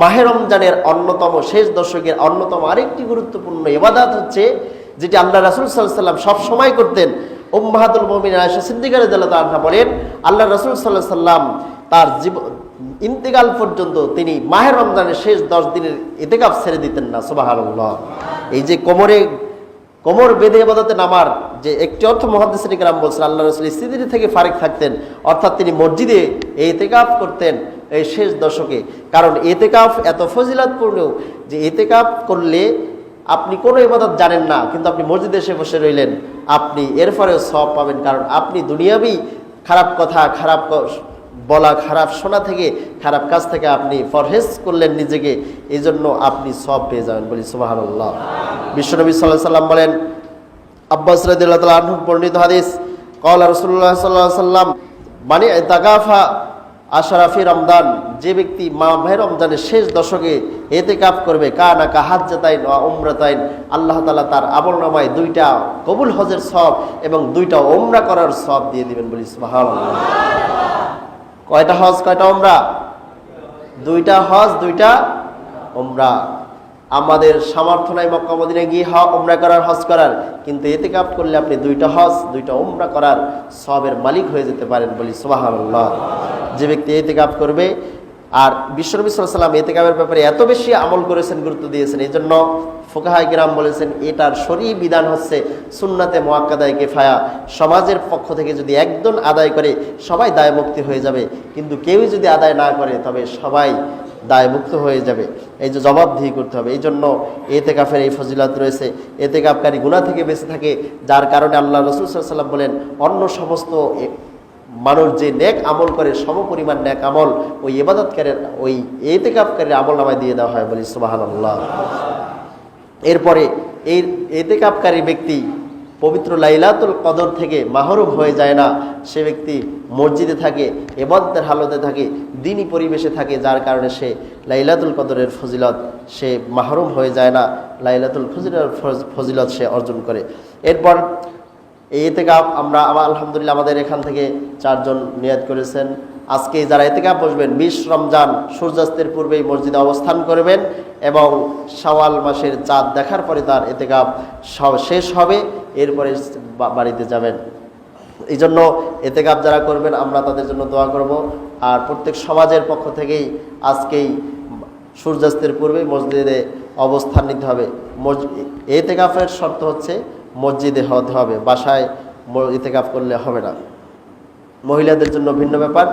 মাহে রমজানের অন্যতম শেষ দশকের অন্যতম আরেকটি গুরুত্বপূর্ণ এবাদাত হচ্ছে যেটি আল্লাহ রাসুল সাল্লাম সব সময় করতেন। উম্মাহাতুল মমিন আয়সা সিদ্দিকার আনহা বলেন, আল্লাহ রাসুল সাল্লাহ সাল্লাম তার জীবন ইন্তেকাল পর্যন্ত তিনি মাহের রমজানের শেষ দশ দিনের ইতেকাপ ছেড়ে দিতেন না সুবাহ এই যে কোমরে, কোমর বেঁধে এবাদতে নামার যে একটি অর্থ মহাদিসিন গ্রাম বলছেন, আল্লাহ রসুল স্থিতি থেকে ফারেক থাকতেন। অর্থাৎ তিনি মসজিদে এই এতেকাফ করতেন। এই শেষ দশকে। কারণ এতে এতেকাফ এত ফজিলাতপূর্ণ যে এতে এতেকাফ করলে আপনি কোনো ইবাদত জানেন না, কিন্তু আপনি মসজিদে এসে বসে রইলেন, আপনি এর ফলেও সব পাবেন। কারণ আপনি দুনিয়াবি খারাপ কথা, খারাপ বলা, খারাপ শোনা থেকে, খারাপ কাজ থেকে আপনি ফরহেজ করলেন নিজেকে এই জন্য আপনি সব পেয়ে যাবেন বলি সুবাহ বিশ্বনবী সাল্লাহ সাল্লাম বলেন, আব্বাস রাদিল্লাহ তালা বর্ণিত হাদিস কলা রসুল্লাহ সাল্লাহ সাল্লাম মানে তাগাফা আশরাফি রমদান যে ব্যক্তি মা ভাই রমজানের শেষ দশকে এতে কাপ করবে কা না কানা কাহাজ্জাতাইন ও উমরাতাইন, আল্লাহ তালা তার আমল নামায় দুইটা কবুল হজের সব এবং দুইটা ওমরা করার সব দিয়ে দিবেন বলি কয়টা হজ, কয়টা ওমরা দুইটা হজ, দুইটা ওমরা আমাদের সামর্থ্য নাই মক্কা মদিনায় গিয়ে হ ওমরা করার, হজ করার, কিন্তু এতে কাপ করলে আপনি দুইটা হজ, দুইটা ওমরা করার সবের মালিক হয়ে যেতে পারেন বলি, সুবহানাল্লাহ। যে ব্যক্তি এতে কাপ করবে, আর বিশ্বনবী সাল্লাম এতে কাপের ব্যাপারে এত বেশি আমল করেছেন, গুরুত্ব দিয়েছেন এই জন্য ফোকাহাই গ্রাম বলেছেন, এটার সরি বিধান হচ্ছে সুন্নাতে মোয়াক্কাদায় কেফায়া। সমাজের পক্ষ থেকে যদি একজন আদায় করে, সবাই দায়মুক্তি হয়ে যাবে। কিন্তু কেউই যদি আদায় না করে, তবে সবাই দায়মুক্ত হয়ে যাবে। এই যে জবাবদিহি করতে হবে। এই জন্য এতে কাফের এই ফজিলাত রয়েছে। এতে কাপকারী গুণা থেকে বেঁচে থাকে, যার কারণে আল্লাহ রসুল সাল্লাম বলেন, অন্য সমস্ত মানুষ যে নেক আমল করে সমপরিমাণ নেক আমল, ওই ইবাদতকারের, ওই এতে কাপকারীর আমল নামায় দিয়ে দেওয়া হয় বলি সুবাহান আল্লাহ এরপরে এই এতেকাপকারী ব্যক্তি পবিত্র লাইলাতুল কদর থেকে মাহরুম হয়ে যায় না। সে ব্যক্তি মসজিদে থাকে এবাদতের হালতে থাকে দিনই পরিবেশে থাকে, যার কারণে সে লাইলাতুল কদরের ফজিলত, সে মাহরুম হয়ে যায় না। লাইলাতুল ফজিলত ফজিলত সে অর্জন করে। এরপর এই এতেকাপ আমরা আমার আলহামদুলিল্লাহ আমাদের এখান থেকে চারজন নিয়াত করেছেন। আজকে যারা এতেকাপ বসবেন, বিশ রমজান সূর্যাস্তের পূর্বেই মসজিদে অবস্থান করবেন এবং শাওয়াল মাসের চাঁদ দেখার পরে তার এতেকাপ শেষ হবে, এরপরে বাড়িতে যাবেন। এই জন্য এতেকাপ যারা করবেন, আমরা তাদের জন্য দোয়া করব। আর প্রত্যেক সমাজের পক্ষ থেকেই আজকেই সূর্যাস্তের পূর্বে মসজিদে অবস্থান নিতে হবে। মসজি- এতেকাফের শর্ত হচ্ছে মসজিদে হতে হবে বাসায় ইতেকাফ করলে হবে না। মহিলাদের জন্য ভিন্ন ব্যাপার।